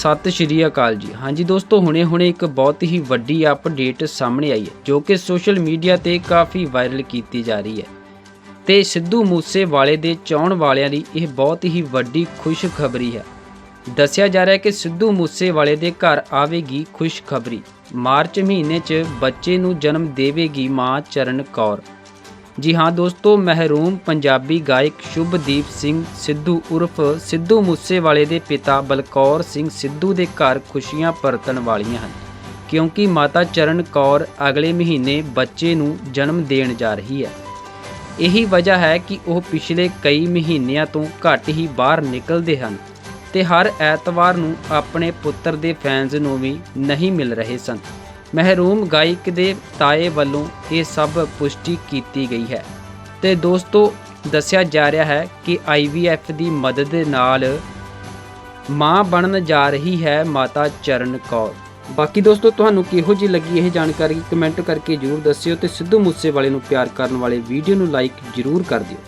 ਸਤਿ ਸ਼੍ਰੀ ਅਕਾਲ ਜੀ। ਹਾਂਜੀ ਦੋਸਤੋ ਹੁਣੇ-ਹੁਣੇ ਇੱਕ ਬਹੁਤ ਹੀ ਵੱਡੀ ਅਪਡੇਟ ਸਾਹਮਣੇ ਆਈ ਹੈ, ਜੋ ਕਿ ਸੋਸ਼ਲ ਮੀਡੀਆ ਤੇ ਕਾਫੀ ਵਾਇਰਲ ਕੀਤੀ ਜਾ ਰਹੀ ਹੈ। ਤੇ ਸਿੱਧੂ ਮੂਸੇਵਾਲੇ ਦੇ ਚਾਹਣ ਵਾਲਿਆਂ ਲਈ ਇਹ ਬਹੁਤ ਹੀ ਵੱਡੀ ਖੁਸ਼ਖਬਰੀ ਹੈ। ਦੱਸਿਆ ਜਾ ਰਿਹਾ ਹੈ ਕਿ ਸਿੱਧੂ ਮੂਸੇਵਾਲੇ ਦੇ ਘਰ ਆਵੇਗੀ ਖੁਸ਼ਖਬਰੀ। ਮਾਰਚ ਮਹੀਨੇ 'ਚ ਬੱਚੇ ਨੂੰ ਜਨਮ ਦੇਵੇਗੀ ਮਾਂ ਚਰਨ ਕੌਰ। ਜੀ ਹਾਂ ਦੋਸਤੋ, ਮਹਿਰੂਮ ਪੰਜਾਬੀ ਗਾਇਕ ਸ਼ੁਭਦੀਪ ਸਿੰਘ ਸਿੱਧੂ ਉਰਫ ਸਿੱਧੂ ਮੂਸੇਵਾਲੇ ਦੇ ਪਿਤਾ ਬਲਕੌਰ ਸਿੰਘ ਸਿੱਧੂ ਦੇ ਘਰ ਖੁਸ਼ੀਆਂ ਪਰਤਣ ਵਾਲੀਆਂ ਹਨ। ਕਿਉਂਕਿ ਮਾਤਾ ਚਰਨ ਕੌਰ ਅਗਲੇ ਮਹੀਨੇ ਬੱਚੇ ਨੂੰ ਜਨਮ ਦੇਣ ਜਾ ਰਹੀ ਹੈ। ਇਹੀ ਵਜ੍ਹਾ ਹੈ ਕਿ ਉਹ ਪਿਛਲੇ ਕਈ ਮਹੀਨਿਆਂ ਤੋਂ ਘੱਟ ਹੀ ਬਾਹਰ ਨਿਕਲਦੇ ਹਨ ਤੇ ਹਰ ਐਤਵਾਰ ਨੂੰ ਆਪਣੇ ਪੁੱਤਰ ਦੇ ਫੈਨਸ ਨੂੰ ਵੀ ਨਹੀਂ ਮਿਲ ਰਹੇ ਸਨ। ਮਹਿਰੂਮ ਗਾਇਕ ਦੇ ਤਾਏ ਵੱਲੋਂ ਇਹ ਸਭ ਪੁਸ਼ਟੀ ਕੀਤੀ ਗਈ ਹੈ। ਤੇ ਦੋਸਤੋ, ਦੱਸਿਆ ਜਾ ਰਿਹਾ ਹੈ ਕਿ IVF ਦੀ ਮਦਦ ਦੇ ਨਾਲ ਮਾਂ ਬਣਨ ਜਾ ਰਹੀ ਹੈ ਮਾਤਾ ਚਰਨ ਕੌਰ। ਬਾਕੀ ਦੋਸਤੋ, ਤੁਹਾਨੂੰ ਕਿਹੋ ਜਿਹੀ ਲੱਗੀ ਇਹ ਜਾਣਕਾਰੀ? ਕਮੈਂਟ ਕਰਕੇ ਜਰੂਰ ਦੱਸਿਓ ਤੇ ਸਿੱਧੂ ਮੂਸੇਵਾਲੇ ਨੂੰ ਪਿਆਰ ਕਰਨ ਵਾਲੇ ਵੀਡੀਓ ਨੂੰ ਲਾਈਕ ਜਰੂਰ ਕਰ ਦਿਓ।